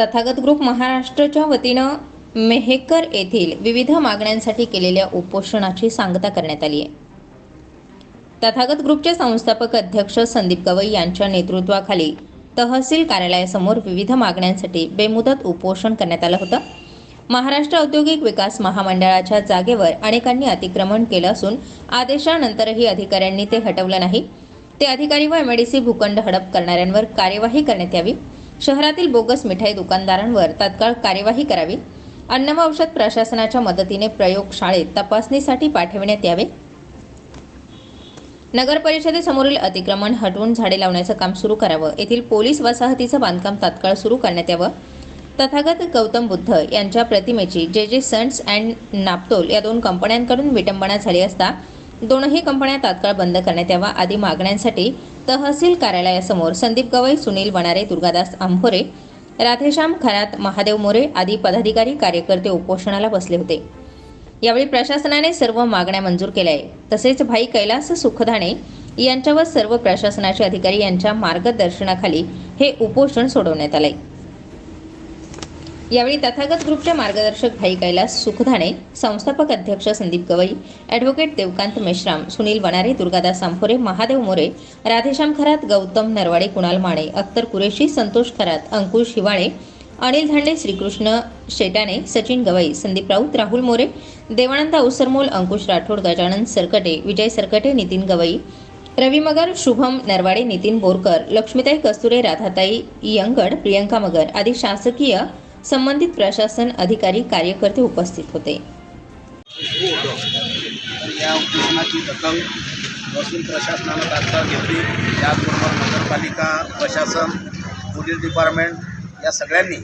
Tathagata group महाराष्ट्रच्या वतीनं मेहेकर येथील विविध मागण्यांसाठी केलेल्या उपोषणाची सांगता करण्यात आली आहे. तथागत ग्रुपचे संस्थापक अध्यक्ष संदीप गवई यांच्या नेतृत्वाखाली तहसील कार्यालयासमोर विविध मागण्यांसाठी बेमुदत उपोषण करण्यात आलं होतं. महाराष्ट्र औद्योगिक विकास महामंडळाच्या जागेवर अनेकांनी अतिक्रमण केलं असून आदेशानंतरही अधिकाऱ्यांनी ते हटवलं नाही. ते अधिकारी व एमएडीसी भूखंड हडप करणाऱ्यांवर कार्यवाही करण्यात यावी. शहरातील बोगस मिठाई दुकानदारांवर तात्काळ कार्यवाही करावी. अन्न व औषध प्रशासनाच्या मदतीने प्रयोगशाळेत तपासणीसाठी पाठविण्यात यावे. नगर परिषदेसमोरील अतिक्रमण हटवून झाडे लावण्याचं काम सुरू करावं. येथील पोलीस वसाहतीचं बांधकाम तात्काळ सुरू करण्यात यावं. तथागत गौतम बुद्ध यांच्या प्रतिमेची जे जे सन्स अँड नापतोल या दोन कंपन्यांकडून विटंबना झाली असता दोनही कंपन्या तात्काळ बंद करण्यात यावा आदी मागण्यांसाठी तहसील कार्यालयासमोर संदीप गवई सुनील वनारे दुर्गादास आंभोरे राधेश्याम खरात महादेव मोरे आदी पदाधिकारी कार्यकर्ते उपोषणाला बसले होते. यावेळी प्रशासनाने सर्व मागण्या मंजूर केल्या आहे तसेच भाई कैलास सुखधाणे यांच्यावर सर्व प्रशासनाचे अधिकारी यांच्या मार्गदर्शनाखाली हे उपोषण सोडवण्यात आलंय. यावेळी तथागत ग्रुपचे मार्गदर्शक भाई कैलास सुखधाणे संस्थापक अध्यक्ष संदीप गवई ॲडव्होकेट देवकांत मेश्राम सुनील वनारे दुर्गादास सांफोरे महादेव मोरे राधेश्याम खरात गौतम नरवाडे कुणाल माने अख्तर कुरेशी संतोष खरात अंकुश हिवाळे अनिल धांडे श्रीकृष्ण शेटाणे सचिन गवई संदीप राऊत राहुल मोरे देवानंद अवसरमोल अंकुश राठोड गजानन सरकटे विजय सरकटे नितीन गवई रवी मगर शुभम नरवाडे नितीन बोरकर लक्ष्मीताई कस्तुरे राधाताई यंगड प्रियंका मगर आदी शासकीय संबंधित प्रशासन अधिकारी कार्यकर्ते उपस्थित होते. या उपोषणाची दखल महसूल प्रशासनानं तात्काळ घेतली. त्याचबरोबर नगरपालिका प्रशासन पोलीस डिपार्टमेंट या सगळ्यांनी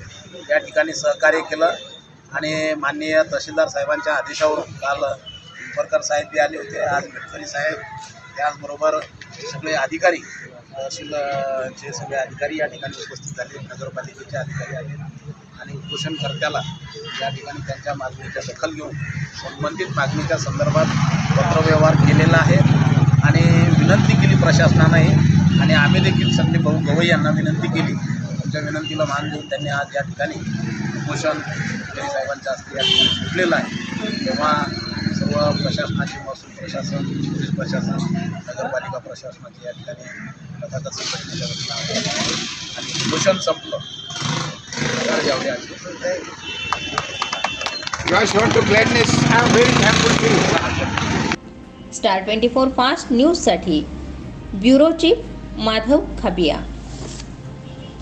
या ठिकाणी सहकार्य केलं आणि माननीय तहसीलदार साहेबांच्या आदेशावरून काल परकर साहेब बी आले होते आज गडकरी साहेब त्याचबरोबर सगळे अधिकारी तहसीलचे सगळे अधिकारी या ठिकाणी उपस्थित झाले नगरपालिकेचे अधिकारी आले. आणि उपोषणकर्त्याला या ठिकाणी त्यांच्या मागणीच्या दखल घेऊन संबंधित मागणीच्या संदर्भात पत्रव्यवहार केलेला आहे. आणि विनंती केली प्रशासनानंही. आणि आम्ही देखील संदीप भाऊ गवई यांना विनंती केली. त्यांच्या विनंतीला मान देऊन त्यांनी आज या ठिकाणी उपोषण साहेबांच्या हस्ते या ठिकाणी सुटलेलं आहे. तेव्हा सर्व प्रशासनाचे महसूल प्रशासन पोलीस प्रशासन नगरपालिका प्रशासनाचे या ठिकाणी तथागत संघटनेच्या वतीनं आणि उपोषण संपलं. नगर जावडे आले Josh to gladness. I am very thankful to you. Star twenty four fast न्यूजसाठी ब्युरो चीफ माधव खापिया